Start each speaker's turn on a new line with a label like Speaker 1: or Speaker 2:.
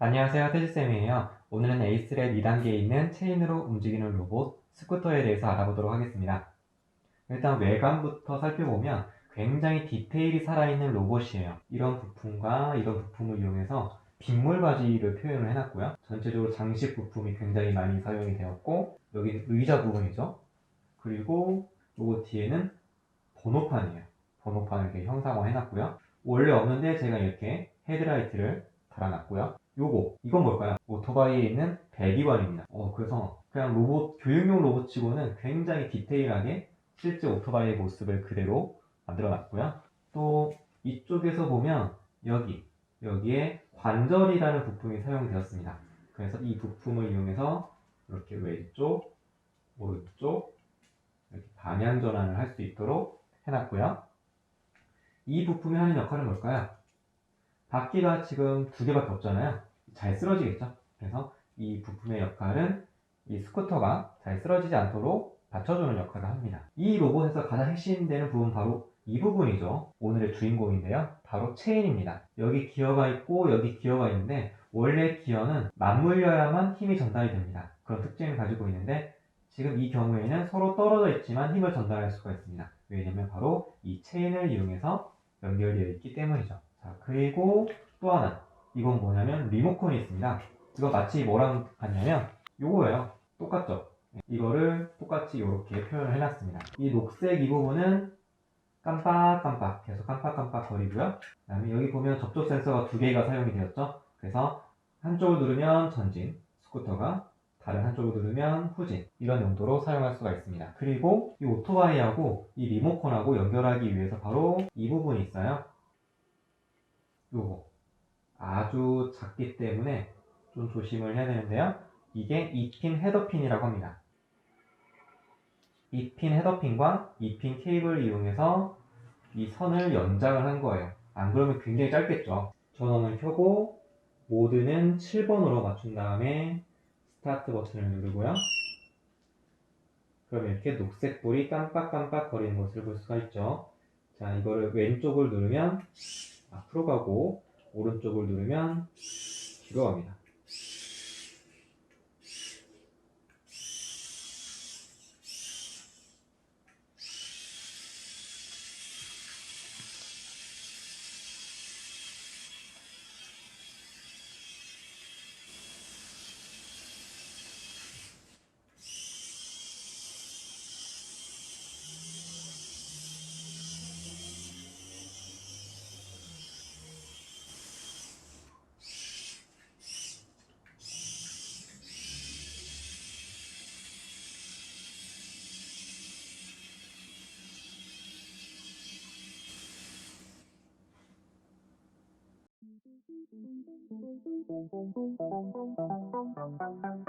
Speaker 1: 안녕하세요. 태지쌤이에요. 오늘은 에이스랩 2단계에 있는 체인으로 움직이는 로봇 스쿠터에 대해서 알아보도록 하겠습니다. 일단 외관부터 살펴보면 굉장히 디테일이 살아있는 로봇이에요. 이런 부품과 이런 부품을 이용해서 빗물 바지를 표현을 해놨고요. 전체적으로 장식 부품이 굉장히 많이 사용이 되었고 여기 의자 부분이죠. 그리고 요거 뒤에는 번호판이에요. 번호판을 이렇게 형상화 해놨고요. 원래 없는데 제가 이렇게 헤드라이트를 달아놨고요. 요거 이건 뭘까요? 오토바이에 있는 배기관입니다. 어 그래서 그냥 로봇 교육용 로봇치고는 굉장히 디테일하게 실제 오토바이의 모습을 그대로 만들어놨고요. 또 이쪽에서 보면 여기 여기에 관절이라는 부품이 사용되었습니다. 그래서 이 부품을 이용해서 이렇게 왼쪽, 오른쪽 이렇게 방향 전환을 할 수 있도록 해놨고요. 이 부품이 하는 역할은 뭘까요? 바퀴가 지금 두 개밖에 없잖아요. 잘 쓰러지겠죠? 그래서 이 부품의 역할은 이 스쿠터가 잘 쓰러지지 않도록 받쳐주는 역할을 합니다. 이 로봇에서 가장 핵심되는 부분 바로 이 부분이죠. 오늘의 주인공인데요. 바로 체인입니다. 여기 기어가 있고 여기 기어가 있는데 원래 기어는 맞물려야만 힘이 전달이 됩니다. 그런 특징을 가지고 있는데 지금 이 경우에는 서로 떨어져 있지만 힘을 전달할 수가 있습니다. 왜냐면 바로 이 체인을 이용해서 연결되어 있기 때문이죠. 자, 그리고 또 하나. 이건 뭐냐면 리모컨이 있습니다. 이거 마치 뭐랑 같냐면 요거예요. 똑같죠? 이거를 똑같이 이렇게 표현을 해놨습니다. 이 녹색 이 부분은 깜빡깜빡 계속 깜빡깜빡 거리고요. 그 다음에 여기 보면 접촉 센서가 두 개가 사용이 되었죠. 그래서 한쪽을 누르면 전진 스쿠터가 다른 한쪽을 누르면 후진 이런 용도로 사용할 수가 있습니다. 그리고 이 오토바이하고 이 리모컨하고 연결하기 위해서 바로 이 부분이 있어요. 요거 아주 작기 때문에 좀 조심을 해야 되는데요. 이게 2핀 헤더핀이라고 합니다. 2핀 헤더핀과 2핀 케이블을 이용해서 이 선을 연장을 한 거예요. 안 그러면 굉장히 짧겠죠. 전원을 켜고 모드는 7번으로 맞춘 다음에 스타트 버튼을 누르고요. 그럼 이렇게 녹색 불이 깜빡깜빡 거리는 것을 볼 수가 있죠. 자, 이거를 왼쪽을 누르면 앞으로 가고 오른쪽을 누르면 뒤로 갑니다. Thank you.